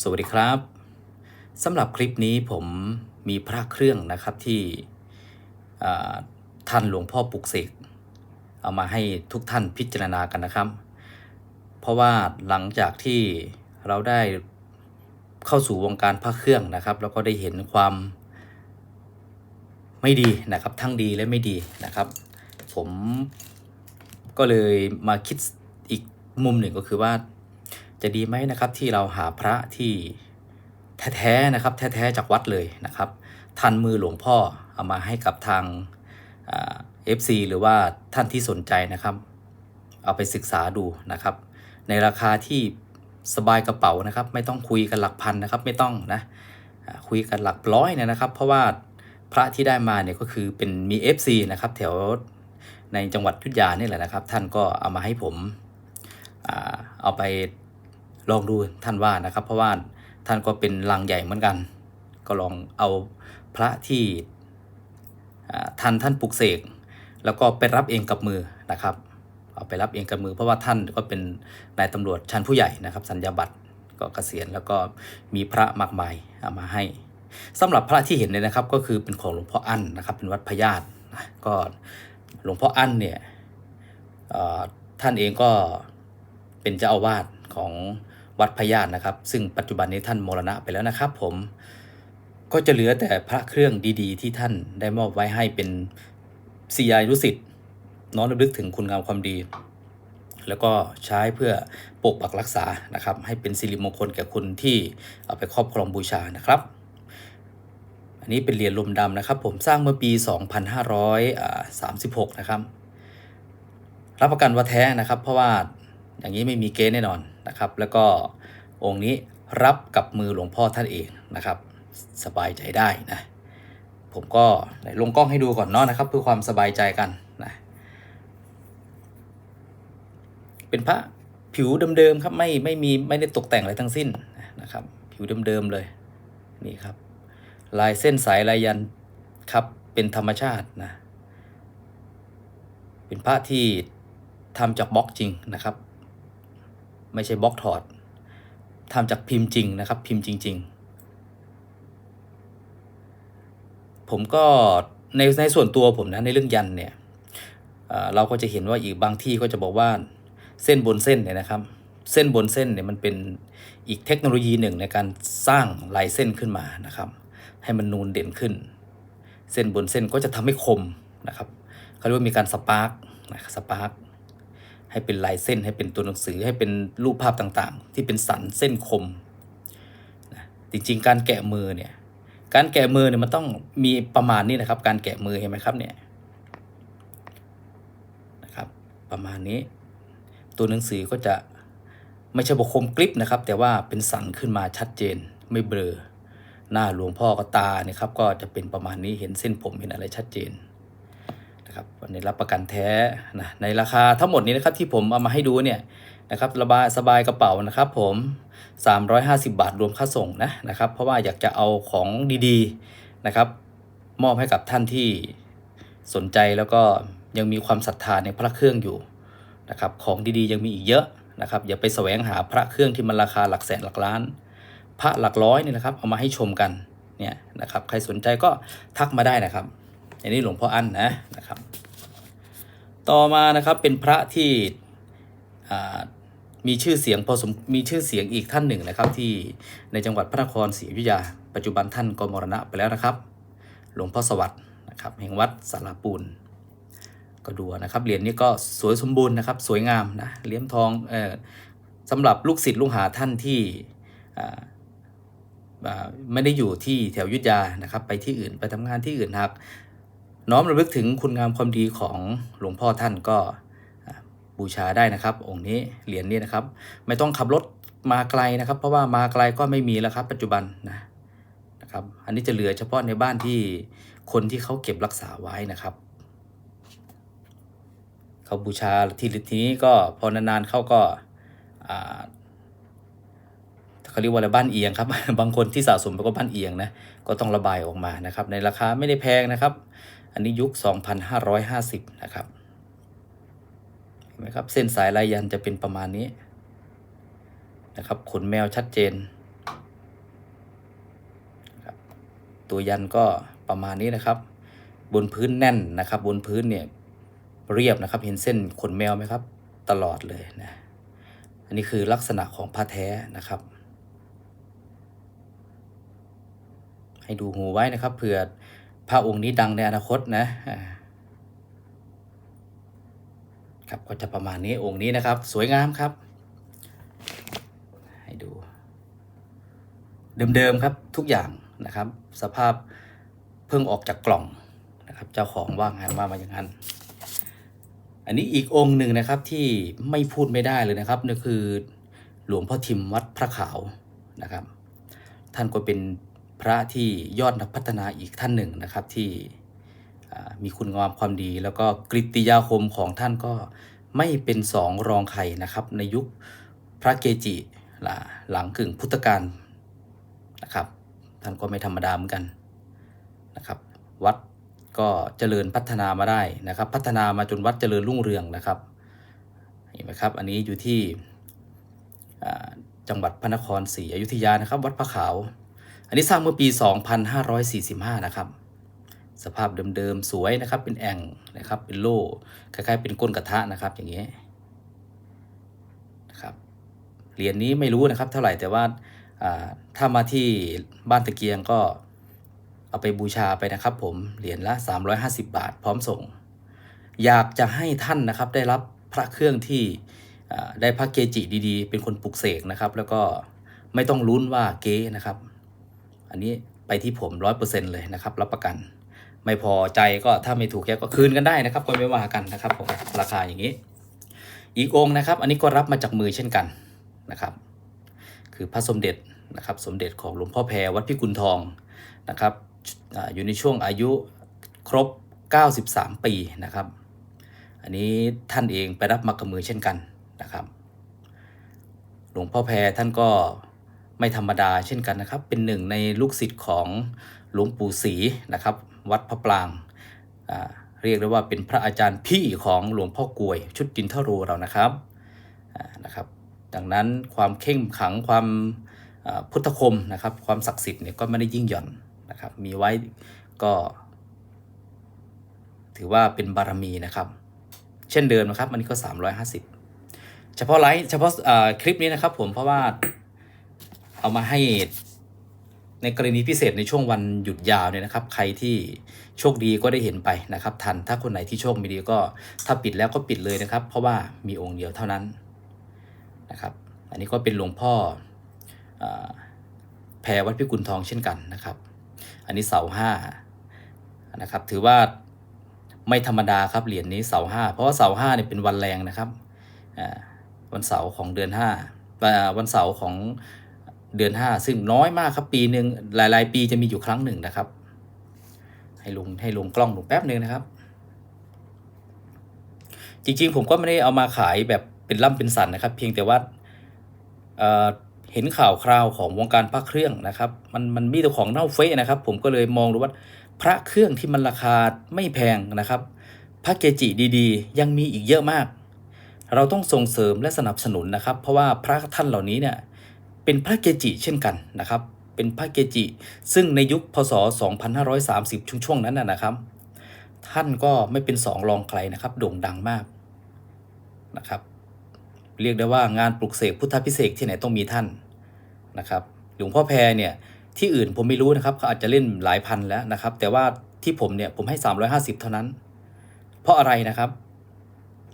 สวัสดีครับสำหรับคลิปนี้ผมมีพระเครื่องนะครับที่ท่านหลวงพ่อปุกเสกเอามาให้ทุกท่านพิจารณากันนะครับ เพราะว่าหลังจากที่เราได้เข้าสู่วงการพระเครื่องนะครับ แล้วก็ได้เห็นความไม่ดีนะครับ ทั้งดีและไม่ดีนะครับ ผมก็เลยมาคิดอีกมุมหนึ่งก็คือว่า จะดีไหมนะครับที่เราหาพระที่แท้ๆนะครับ แท้ๆจากวัดเลยนะครับ ทันมือหลวงพ่อเอามาให้กับทางเอฟซีหรือว่าท่านที่สนใจนะครับ เอาไปศึกษาดูนะครับ ในราคาที่สบายกระเป๋านะครับ ไม่ต้องคุยกันหลักพันนะครับ ไม่ต้องนะคุยกันหลักร้อยเนี่ยนะครับ เพราะว่าพระที่ได้มาเนี่ยก็คือเป็นมี FC นะครับแถวในจังหวัดยุทธยานี่แหละนะครับ ท่านก็เอามาให้ผมเอาไป ลองดูท่านว่านะครับ เพราะว่าท่านก็เป็นลังใหญ่เหมือนกัน ก็ลองเอาพระที่ท่านท่านปลุกเสกแล้วก็ไปรับเองกับมือนะครับ เอาไปรับเองกับมือ เพราะว่าท่านก็เป็นนายตำรวจชั้นผู้ใหญ่นะครับสัญญาบัตรก็เกษียณแล้วก็มีพระมากมายเอามาให้สำหรับพระที่เห็นเนี่ยนะครับ ก็คือเป็นของหลวงพ่ออั้นนะครับ เป็นวัดพญาตนะก็หลวงพ่ออั้นเนี่ยท่านเองก็เป็นเจ้าอาวาสของ วัดพญาตนะครับ ซึ่งปัจจุบันนี้ท่านมรณะไปแล้วนะครับ ผมก็จะเหลือแต่พระเครื่องดีๆ ที่ท่านได้มอบไว้ให้เป็นสียายรุสิทธิ์น้อมรำลึกถึงคุณงามความดี แล้วก็ใช้เพื่อปกปักรักษานะครับ ให้เป็นสิริมงคลแก่คุณที่เอาไปครอบครองบูชานะครับ อันนี้เป็นเหรียญลมดำนะครับ ผมสร้างเมื่อปี 2536 นะครับ รับประกันว่าแท้นะครับ เพราะว่าอย่างนี้ไม่มีเก๊แน่นอน นะครับ แล้วก็องค์นี้รับกับมือหลวงพ่อท่านเองนะครับ สบายใจได้นะ ผมก็ลงกล้องให้ดูก่อนเนาะนะครับ เพื่อความสบายใจกันนะเป็นพระผิวเดิมๆครับไม่ไม่มีไม่ได้ตกแต่งอะไรทั้งสิ้นนะครับ ผิวเดิมๆเลยนี่ครับ ลายเส้นสายลายยันครับเป็นธรรมชาตินะเป็นพระที่ทำจากบล็อกจริงนะครับ ไม่ใช่บล็อกถอดทำจากพิมพ์จริงนะครับ พิมพ์จริง ๆ ผมก็ในในส่วนตัวผมนะในเรื่องยันเนี่ยเอ่อเราก็จะเห็นว่าอีกบางที่ก็จะบอกว่าเส้นบนเส้นเนี่ยนะครับ เส้นบนเส้นเนี่ยมันเป็นอีกเทคโนโลยีหนึ่งในการสร้างลายเส้นขึ้นมานะครับ ให้มันนูนเด่นขึ้น เส้นบนเส้นก็จะทำให้คมนะครับเขาเรียกว่ามีการสปาร์กนะสปาร์ก ให้เป็นลายเส้นให้เป็นตัวหนังสือให้เป็นรูปภาพต่างๆ ที่เป็นสันเส้นคมนะจริงๆ การแกะมือเนี่ยการแกะมือเนี่ยมันต้องมีประมาณนี้นะครับ การแกะมือเห็นไหมครับเนี่ยนะครับประมาณนี้ ตัวหนังสือก็จะไม่ใช่บคมกริบนะครับ แต่ว่าเป็นสันขึ้นมาชัดเจนไม่เบลอหน้าหลวงพ่อก็ตาเนี่ยครับก็จะเป็นประมาณนี้เห็นเส้นผมเห็นอะไรชัดเจน นะครับวันนี้รับประกันแท้นะในราคาทั้งหมดนี้นะครับที่ผมเอามาให้ดูเนี่ยนะครับระบายสบายกระเป๋านะครับผม 350 บาทรวมค่าส่งนะนะครับ เพราะว่าอยากจะเอาของดีๆนะครับ มอบให้กับท่านที่สนใจแล้วก็ยังมีความศรัทธาในพระเครื่องอยู่นะครับ ของดีๆยังมีอีกเยอะนะครับ อย่าไปแสวงหาพระเครื่องที่มันราคาหลักแสนหลักล้าน พระหลักร้อยเนี่ยนะครับ เอามาให้ชมกันเนี่ยนะครับ ใครสนใจก็ทักมาได้นะครับ อันนี้หลวงพ่ออั้นนะนะครับ ต่อมานะครับเป็นพระที่มีชื่อเสียงพอสมมีชื่อเสียงอีกท่านหนึ่งนะครับ ที่ในจังหวัดพระนครศรีอยุธยา ปัจจุบันท่านก็มรณะไปแล้วนะครับ หลวงพ่อสวัสด์นะครับแห่งวัดสารปูนก็ดูนะครับเหรียญนี้ก็สวยสมบูรณ์นะครับ สวยงามนะเหรียญทองเอ่อสำหรับลูกศิษย์ลูกหาท่านที่ไม่ได้อยู่ที่แถวอยุทธยานะครับ ไปที่อื่นไปทำงานที่อื่นหาก น้อมระลึกถึงคุณงามความดีของหลวงพ่อท่านก็บูชาได้นะครับ องค์นี้เหรียญนี้นะครับ ไม่ต้องขับรถมาไกลนะครับ เพราะว่ามาไกลก็ไม่มีแล้วครับ ปัจจุบันนะนะครับ อันนี้จะเหลือเฉพาะในบ้านที่คนที่เขาเก็บรักษาไว้นะครับเขาบูชาที่ทีนี้ก็พอนานๆเขาก็อ่าเขาเรียกว่าอะไรบ้านเอียงครับ บางคนที่สะสมไปก็บ้านเอียงนะก็ต้องระบายออกมานะครับ ในราคาไม่ได้แพงนะครับ อันนี้ยุค 2,550 นะครับ เห็นไหมครับ เส้นสายลายยันจะเป็นประมาณนี้นะครับ ขนแมวชัดเจน ตัวยันก็ประมาณนี้นะครับ บนพื้นแน่นนะครับ บนพื้นเนี่ยเรียบนะครับ เห็นเส้นขนแมวไหมครับ ตลอดเลยนะ อันนี้คือลักษณะของพระแท้นะครับ ให้ดูหูไว้นะครับเผื่อ ระองค์นี้ดังในอนาคตนะครับก็จะประมาณนี้องค์นี้นะครับ สวยงามครับ ให้ดู เดิมๆครับทุกอย่างนะครับ สภาพเพิ่งออกจากกล่องนะครับ เจ้าของว่างงานว่ามาอย่างนั้น อันนี้อีกองค์หนึ่งนะครับที่ไม่พูดไม่ได้เลยนะครับนั่นคือหลวงพ่อทิมวัดพระขาวนะครับ ท่านก็เป็น พระที่ยอดนักพัฒนาอีกท่านหนึ่งนะครับที่มีคุณงามความดี แล้วก็กริติยาคมของท่านก็ไม่เป็นสองรองใครนะครับ ในยุคพระเกจิหลังกึ่งพุทธกาลนะครับ ท่านก็ไม่ธรรมดาเหมือนกันนะครับ วัดก็เจริญพัฒนามาได้นะครับ พัฒนามาจนวัดเจริญรุ่งเรืองนะครับเห็นไหมครับ อันนี้อยู่ที่จังหวัดพระนครศรีอยุธยานะครับ วัดพระขาว อันนี้สร้างเมื่อปี 2545 นะครับ สภาพเดิมๆ สวยนะครับ เป็นแอ่งนะครับ เป็นโล่ คล้ายๆ เป็นก้นกระทะนะครับ อย่างเงี้ยนะครับเหรียญนี้ไม่รู้นะครับ เท่าไหร่แต่ว่าถ้ามาที่บ้านตะเกียงก็เอาไปบูชาไปนะครับ ผม เหรียญละ 350 บาท พร้อมส่ง อยากจะให้ท่านนะครับได้รับพระเครื่องที่ได้พระเกจิดีๆ เป็นคนปลุกเสกนะครับ แล้วก็ไม่ต้องลุ้นว่าเก๊นะครับ อันนี้ไปที่ผมร้อยเปอร์เซ็นเลยนะครับ รับประกัน ไม่พอใจก็ถ้าไม่ถูกแกก็คืนกันได้นะครับก็ไม่ว่ากันนะครับผมราคาอย่างนี้ อีกองนะครับ อันนี้ก็รับมาจากมือเช่นกันนะครับ คือพระสมเด็จนะครับ สมเด็จของหลวงพ่อแพรวัดพิกุลทองนะครับออยู่ในช่วงอายุครบ 93 ปีนะครับ อันนี้ท่านเองไปรับมากับมือเช่นกันนะครับ หลวงพ่อแพรท่านก็ ไม่ธรรมดาเช่นกันนะครับ เป็นหนึ่งในลูกศิษย์ของหลวงปู่ศรีนะครับ วัดพระปรางเรียกได้ว่าเป็นพระอาจารย์พี่ของหลวงพ่อกลวย ชุดจินทโรเรานะครับนะครับ ดังนั้นความเข้มขังความพุทธคมนะครับ ความศักดิ์สิทธิ์เนี่ยก็ไม่ได้ยิ่งหย่อนนะครับ มีไว้ก็ ถือว่าเป็นบารมีนะครับ เช่นเดิมนะครับ อันนี้ก็ 350 เฉพาะไลฟ์เฉพาะคลิปนี้นะครับผมเพราะว่า เอามาให้ในกรณีพิเศษในช่วงวันหยุดยาวเนี่ยนะครับ ใครที่โชคดีก็ได้เห็นไปนะครับ ทันถ้าคนไหนที่โชคไม่ดีก็ถ้าปิดแล้วก็ปิดเลยนะครับ เพราะว่ามีองค์เดียวเท่านั้นนะครับ อันนี้ก็เป็นหลวงพ่ออแพรวัดพิกุลทองเช่นกันนะครับ อันนี้เสาห้านะครับ ถือว่าไม่ธรรมดาครับเหรียญนี้เสาห้าเพราะว่าเสาห้าเนี่ยเป็นวันแรงนะครับวันเสาร์ของเดือนห้าอ่าวันเสาร์ของ เดือนห้าซึ่งน้อยมากครับปีหนึ่งหลายๆ ปีจะมีอยู่ครั้งหนึ่งนะครับ ให้ลงให้ลงกล้องลงแป๊บหนึ่งนะครับ จริงๆ ผมก็ไม่ได้เอามาขายแบบเป็นล่ำเป็นสันนะครับ เพียงแต่ว่าเเห็นข่าวคราวของวงการพระเครื่องนะครับ มันมันมีแต่ของเน่าเฟะนะครับ ผมก็เลยมองดูว่าพระเครื่องที่มันราคาไม่แพงนะครับ พระเกจิดีๆ ยังมีอีกเยอะมาก เราต้องส่งเสริมและสนับสนุนนะครับ เพราะว่าพระท่านเหล่านี้เนี่ย เป็นพระเกจิเช่นกันนะครับ เป็นพระเกจิ ซึ่งในยุคพศ 2530 ช่วงช่วงนั้นนะครับ ท่านก็ไม่เป็นสองรองใครนะครับ โด่งดังมากนะครับ เรียกได้ว่างานปลุกเสกพุทธพิเศษที่ไหนต้องมีท่านนะครับหลวงพ่อแพรเนี่ยที่อื่นผมไม่รู้นะครับเขาอาจจะเล่นหลายพันแล้วนะครับ แต่ว่าที่ผมเนี่ยผมให้ 350 เท่านั้น เพราะอะไรนะครับ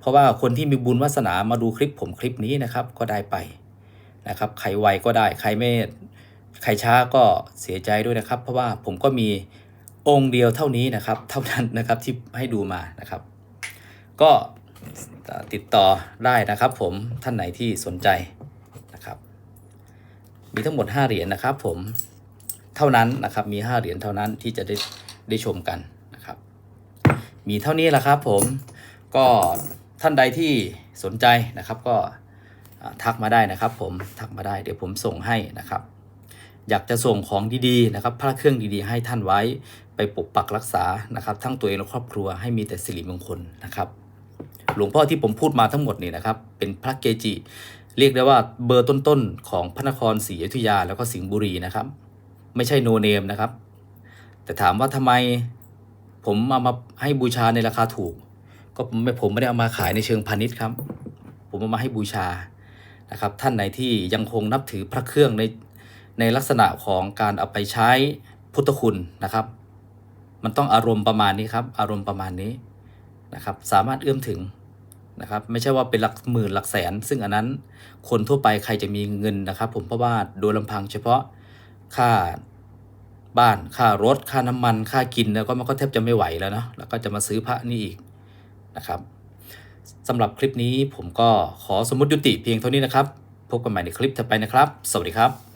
เพราะว่าคนที่มีบุญวาสนามาดูคลิปผมคลิปนี้นะครับ ก็ได้ไป นะครับ ใครไวก็ได้ ใครไม่ ใครช้าก็เสียใจด้วยนะครับ เพราะว่าผมก็มีองค์เดียวเท่านี้นะครับ เท่านั้นนะครับที่ให้ดูมานะครับ ก็ติดต่อได้นะครับ ผมท่านไหนที่สนใจนะครับ มีทั้งหมด 5 เหรียญนะครับ ผมเท่านั้นนะครับ มี 5 เหรียญเท่านั้นที่จะได้ได้ชมกันนะครับ มีเท่านี้แหละครับ ผมก็ท่านใดที่สนใจนะครับ ก็ ทักมาได้นะครับผมทักมาได้เดี๋ยวผมส่งให้นะครับ อยากจะส่งของดีๆนะครับพระเครื่องดีๆ ให้ท่านไว้ไปปกปักรักษานะครับ ทั้งตัวเองและครอบครัวให้มีแต่สิริมงคลนะครับ หลวงพ่อที่ผมพูดมาทั้งหมดนี่นะครับ เป็นพระเกจิ เรียกได้ว่าเบอร์ต้นๆของพระนครศรีอยุธยาแล้วก็สิงห์บุรีนะครับ ไม่ใช่โนเนมนะครับ แต่ถามว่าทำไมผมเอามาให้บูชาในราคาถูก ก็ไม่ผมไม่ได้เอามาขายในเชิงพาณิชย์ครับ ผมเอามาให้บูชา นะครับท่านไหนที่ยังคงนับถือพระเครื่องในในลักษณะของการเอาไปใช้พุทธคุณนะครับ มันต้องอารมณ์ประมาณนี้ครับ อารมณ์ประมาณนี้นะครับ สามารถเอื้อมถึงนะครับไม่ใช่ว่าเป็นหลักหมื่นหลักแสน ซึ่งอันนั้นคนทั่วไปใครจะมีเงินนะครับ ผมเพราะว่าโดยลำพังเฉพาะค่าบ้านค่ารถ ค่าน้ำมัน ค่ากินแล้วก็มันก็แทบจะไม่ไหวแล้วเนาะแล้วก็จะมาซื้อพระนี่อีกนะครับ สำหรับคลิปนี้ผมก็ขอสมมติยุติเพียงเท่านี้นะครับ พบกันใหม่ในคลิปถัดไปนะครับ สวัสดีครับ